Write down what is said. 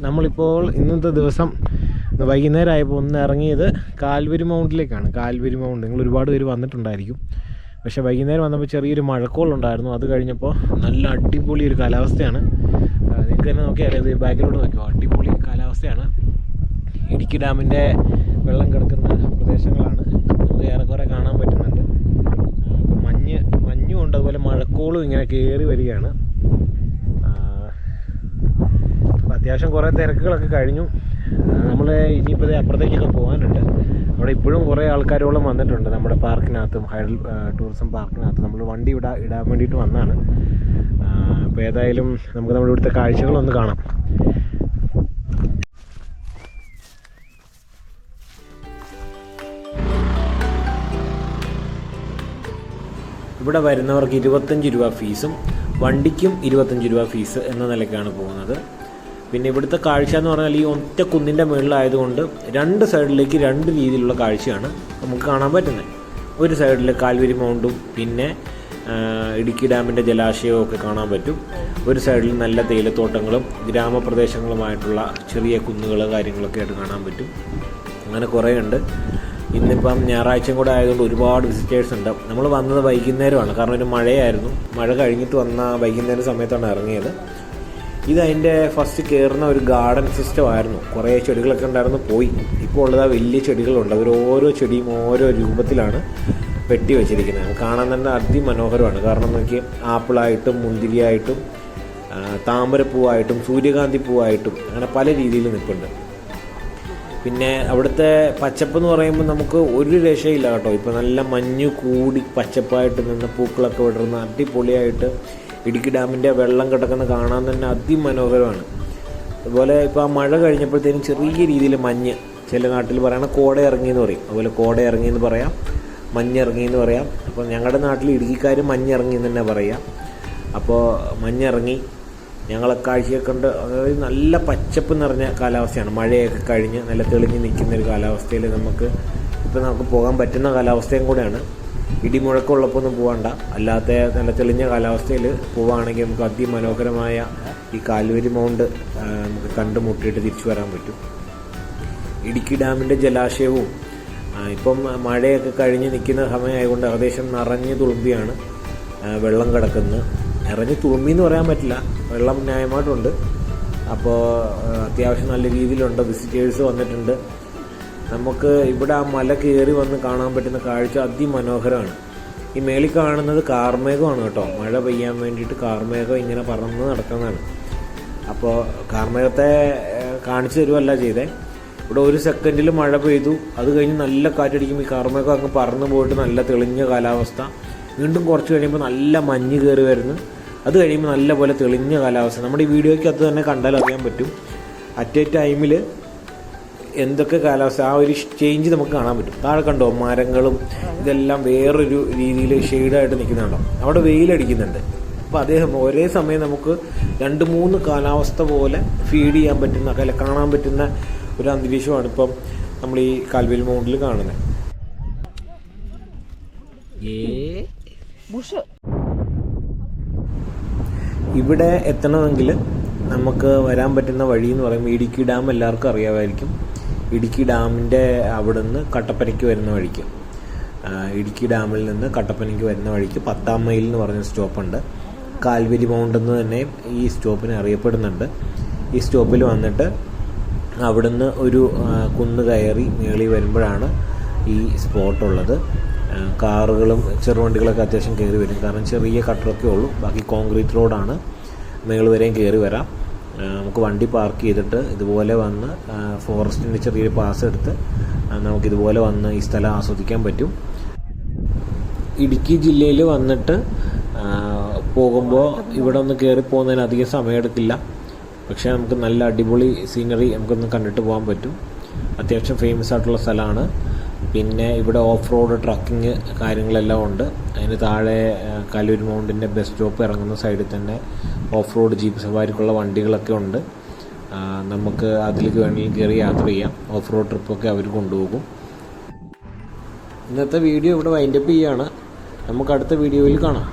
നമ്മളിപ്പോൾ ഇന്നത്തെ ദിവസം വൈകുന്നേരം ആയപ്പോൾ ഒന്ന് ഇറങ്ങിയത് കാൽവരി മൗണ്ടിലേക്കാണ്. Calvary mount. നിങ്ങൾ ഒരുപാട് പേര് വന്നിട്ടുണ്ടായിരിക്കും. പക്ഷേ വൈകുന്നേരം വന്നപ്പോൾ ചെറിയൊരു മഴക്കോളുണ്ടായിരുന്നു അത് കഴിഞ്ഞപ്പോൾ നല്ല അടിപൊളി ഒരു കാലാവസ്ഥയാണ്. നിങ്ങൾക്ക് തന്നെ നോക്കിയാൽ ഇത് ബാക്കിലോട്ട് നോക്കിയോ? അടിപൊളി കാലാവസ്ഥയാണ്. ഇടുക്കി ഡാമിന്റെ വെള്ളം കിടക്കുന്ന പ്രദേശങ്ങളാണ്. നമുക്ക് ഏറെക്കുറെ കാണാൻ പറ്റുന്നുണ്ട്. മഞ്ഞ് മഞ്ഞും ഉണ്ട്. അതുപോലെ മഴക്കോളും ഇങ്ങനെ കയറി വരികയാണ് ആ, അപ്പോൾ അത്യാവശ്യം കുറേ തിരക്കുകളൊക്കെ കഴിഞ്ഞു. നമ്മൾ ഇനിയിപ്പോൾ അപ്പുറത്തേക്കൊക്കെ പോകാനുണ്ട്. അവിടെ ഇപ്പോഴും കുറേ ആൾക്കാരോളം വന്നിട്ടുണ്ട് നമ്മുടെ പാർക്കിനകത്തും ഹൈഡൽ ടൂറിസം പാർക്കിനകത്തും. നമ്മൾ വണ്ടി ഇവിടെ ഇടാൻ വേണ്ടിയിട്ട് വന്നതാണ് അപ്പോൾ ഏതായാലും നമുക്ക് നമ്മുടെ ഇവിടുത്തെ കാഴ്ചകളൊന്ന് കാണാം. ഇവിടെ വരുന്നവർക്ക് ഇരുപത്തഞ്ച് രൂപ ഫീസും വണ്ടിക്കും ഇരുപത്തഞ്ച് രൂപ ഫീസ് എന്ന നിലയ്ക്കാണ് പോകുന്നത്. പിന്നെ ഇവിടുത്തെ കാഴ്ച എന്ന് പറഞ്ഞാൽ ഈ ഒറ്റ കുന്നിന്റെ മുകളിലായതുകൊണ്ട് രണ്ട് സൈഡിലേക്ക് രണ്ട് രീതിയിലുള്ള കാഴ്ചയാണ് നമുക്ക് കാണാൻ പറ്റുന്നത്. ഒരു സൈഡിൽ കാൽവരി മൗണ്ടും പിന്നെ ഇടുക്കി ഡാമിന്റെ ജലാശയവും ഒക്കെ കാണാൻ പറ്റും. ഒരു സൈഡിൽ നല്ല തേയിലത്തോട്ടങ്ങളും ഗ്രാമപ്രദേശങ്ങളുമായിട്ടുള്ള ചെറിയ കുന്നുകൾ കാര്യങ്ങളൊക്കെ ആയിട്ട് കാണാൻ പറ്റും. അങ്ങനെ കുറേ ഉണ്ട് ഇന്നിപ്പം ഞായറാഴ്ചയും കൂടെ ആയതുകൊണ്ട് ഒരുപാട് വിസിറ്റേഴ്സ് ഉണ്ട്. നമ്മൾ വന്നത് വൈകുന്നേരമാണ്. കാരണം ഒരു മഴയായിരുന്നു. മഴ കഴിഞ്ഞിട്ട് വന്ന വൈകുന്നേരം സമയത്താണ് ഇറങ്ങിയത്. ഇത് അതിന്റെ ഫസ്റ്റ് കയറുന്ന ഒരു ഗാർഡൻ സിസ്റ്റം ആയിരുന്നു. കുറേ ചെടികളൊക്കെ ഉണ്ടായിരുന്നു പോയി. ഇപ്പോൾ ഉള്ളത് ആ വലിയ ചെടികളുണ്ട്. അവർ ഓരോ ചെടിയും ഓരോ രൂപത്തിലാണ് വെട്ടി വെച്ചിരിക്കുന്നത്. കാണാൻ തന്നെ അതിമനോഹരമാണ്. കാരണം നോക്കി ആപ്പിളായിട്ടും മുന്തിരിയായിട്ടും താമരപ്പൂവായിട്ടും സൂര്യകാന്തി പൂവായിട്ടും അങ്ങനെ പല രീതിയിൽ നിൽപ്പുണ്ട്. പിന്നെ അവിടുത്തെ പച്ചപ്പ് എന്ന് പറയുമ്പോൾ നമുക്ക് ഒരു രക്ഷയില്ല കേട്ടോ. ഇപ്പോൾ നല്ല മഞ്ഞ് കൂടി പച്ചപ്പായിട്ട് നിന്ന് പൂക്കളൊക്കെ വിടർന്ന് അടിപൊളിയായിട്ട് ഇടുക്കി ഡാമിന്റെ വെള്ളം കിടക്കുന്ന കാണാൻ തന്നെ അതിമനോഹരമാണ്. അതുപോലെ ഇപ്പോൾ ആ മഴ കഴിഞ്ഞപ്പോഴത്തേനും ചെറിയ രീതിയിൽ മഞ്ഞ്. ചില നാട്ടിൽ പറയണ കോട ഇറങ്ങി എന്ന് പറയും. അതുപോലെ കോട ഇറങ്ങി എന്ന് പറയാം മഞ്ഞിറങ്ങി എന്ന് പറയാം. അപ്പോൾ ഞങ്ങളുടെ നാട്ടിൽ ഇടുക്കിക്കാർ മഞ്ഞിറങ്ങി എന്ന് തന്നെ പറയാം. അപ്പോൾ മഞ്ഞിറങ്ങി ഞങ്ങളെ കാഴ്ചയൊക്കെ കണ്ട് അതായത് നല്ല പച്ചപ്പ് നിറഞ്ഞ കാലാവസ്ഥയാണ്. മഴയൊക്കെ കഴിഞ്ഞ് നല്ല തെളിഞ്ഞ് നിൽക്കുന്ന ഒരു കാലാവസ്ഥയിൽ നമുക്ക് ഇപ്പോൾ നമുക്ക് പോകാൻ പറ്റുന്ന കാലാവസ്ഥയും കൂടെയാണ്. ഇടിമുഴക്കമുള്ളപ്പോൾ പോകണ്ട അല്ലാത്ത നല്ല തെളിഞ്ഞ കാലാവസ്ഥയിൽ പോവുകയാണെങ്കിൽ നമുക്ക് അതിമനോഹരമായ ഈ കാൽവരി മൗണ്ട് നമുക്ക് കണ്ടുമുട്ടിയിട്ട് തിരിച്ചു വരാൻ പറ്റും. ഇടുക്കി ഡാമിന്റെ ജലാശയവും ഇപ്പം മഴയൊക്കെ കഴിഞ്ഞ് നിൽക്കുന്ന സമയമായതുകൊണ്ട് ഏകദേശം നിറഞ്ഞ് തുളുമ്പിയാണ് വെള്ളം കിടക്കുന്നത്. നിറഞ്ഞ് തുളുമ്പി എന്ന് പറയാൻ പറ്റില്ല. വെള്ളം ന്യായമായിട്ടുണ്ട്. അപ്പോൾ അത്യാവശ്യം നല്ല രീതിയിലുണ്ട്. വിസിറ്റേഴ്സ് വന്നിട്ടുണ്ട്. നമുക്ക് ഇവിടെ ആ മല കയറി വന്ന് കാണാൻ പറ്റുന്ന കാഴ്ച അതിമനോഹരമാണ്. ഈ മേളിൽ കാണുന്നത് കാർമേഘമാണ് കേട്ടോ. മഴ പെയ്യാൻ വേണ്ടിയിട്ട് കാർമേഘം ഇങ്ങനെ പറന്ന് നടക്കുന്നതാണ്. അപ്പോൾ കാർമേഘത്തെ കാണിച്ചു തരുമല്ല ചെയ്തേ. ഇവിടെ ഒരു സെക്കൻഡിൽ മഴ പെയ്തു. അത് കഴിഞ്ഞ് നല്ല കാറ്റടിക്കുമ്പോൾ ഈ കാർമേഘം അങ്ങ് പറന്ന് പോയിട്ട് നല്ല തെളിഞ്ഞ കാലാവസ്ഥ. വീണ്ടും കുറച്ച് കഴിയുമ്പോൾ നല്ല മഞ്ഞ് കയറി വരുന്നു. അത് കഴിയുമ്പോൾ നല്ല പോലെ തെളിഞ്ഞ കാലാവസ്ഥ. നമ്മുടെ ഈ വീഡിയോയ്ക്ക് അത് തന്നെ കണ്ടാൽ അറിയാൻ പറ്റും അറ്റ് എ ടൈമിൽ എന്തൊക്കെ കാലാവസ്ഥ ആ ഒരു ചേഞ്ച് നമുക്ക് കാണാൻ പറ്റും. താഴെ കണ്ടോ മരങ്ങളും ഇതെല്ലാം വേറൊരു രീതിയിൽ ഷെയ്ഡായിട്ട് നിൽക്കുന്നുണ്ടോ? അവിടെ വെയിലടിക്കുന്നുണ്ട്. അപ്പോൾ അദ്ദേഹം ഒരേ സമയം നമുക്ക് രണ്ട് മൂന്ന് കാലാവസ്ഥ പോലെ ഫീഡ് ചെയ്യാൻ പറ്റുന്ന അല്ല കാണാൻ പറ്റുന്ന ഒരു അന്തരീക്ഷമാണ് ഇപ്പം നമ്മൾ ഈ കാൽവേൽ മൗണ്ടിൽ കാണുന്നത്. ഇവിടെ എത്തണമെങ്കിൽ നമുക്ക് വരാൻ പറ്റുന്ന വഴി എന്ന് പറയുമ്പോൾ ഇടുക്കി ഡാം എല്ലാവർക്കും അറിയാമായിരിക്കും. ഇടുക്കി ഡാമിന്റെ അവിടെ നിന്ന് കട്ടപ്പനയ്ക്ക് വരുന്ന വഴിക്ക്. ഇടുക്കി ഡാമിൽ നിന്ന് കട്ടപ്പനയ്ക്ക് വരുന്ന വഴിക്ക് പത്താം മൈൽ എന്ന് പറഞ്ഞ സ്റ്റോപ്പുണ്ട്. കാൽവരി മൗണ്ട് എന്ന് തന്നെ ഈ സ്റ്റോപ്പിന് അറിയപ്പെടുന്നുണ്ട്. ഈ സ്റ്റോപ്പിൽ വന്നിട്ട് അവിടുന്ന് ഒരു കുന്ന് കയറി മേളി വരുമ്പോഴാണ് ഈ സ്പോട്ടുള്ളത് കാറുകളും ചെറുവണ്ടികളൊക്കെ അത്യാവശ്യം കയറി വരും. കാരണം ചെറിയ കട്ടറൊക്കെ ഉള്ളൂ. ബാക്കി കോൺക്രീറ്റ് റോഡാണ്. മേൾ വരെയും കയറി വരാം. നമുക്ക് വണ്ടി പാർക്ക് ചെയ്തിട്ട് ഇതുപോലെ വന്ന് ഫോറസ്റ്റിന്റെ ചെറിയൊരു പാസ് എടുത്ത് നമുക്ക് നമുക്കിതുപോലെ വന്ന് ഈ സ്ഥലം ആസ്വദിക്കാൻ പറ്റും. ഇടുക്കി ജില്ലയിൽ വന്നിട്ട് പോകുമ്പോൾ ഇവിടെ ഒന്ന് കയറി പോകുന്നതിന് അധികം സമയമെടുക്കില്ല പക്ഷേ നമുക്ക് നല്ല അടിപൊളി സീനറി നമുക്കൊന്ന് കണ്ടിട്ട് പോകാൻ പറ്റും. അത്യാവശ്യം ഫേമസ് ആയിട്ടുള്ള സ്ഥലമാണ്. പിന്നെ ഇവിടെ ഓഫ് റോഡ് ട്രക്കിങ് കാര്യങ്ങളെല്ലാം ഉണ്ട്. അതിന് താഴെ കലൂർ മൗണ്ടിന്റെ ബസ് സ്റ്റോപ്പ് ഇറങ്ങുന്ന സൈഡിൽ തന്നെ ഓഫ് റോഡ് ജീപ്പ് സവാരിക്കുള്ള വണ്ടികളൊക്കെ ഉണ്ട്. നമുക്ക് അതിലേക്ക് വേണമെങ്കിൽ കയറി യാത്ര ചെയ്യാം. ഓഫ് റോഡ് ട്രിപ്പൊക്കെ അവർ കൊണ്ടുപോകും. ഇന്നത്തെ വീഡിയോ ഇവിടെ വൈൻഡപ്പ് ചെയ്യുകയാണ് നമുക്ക് അടുത്ത വീഡിയോയിൽ കാണാം.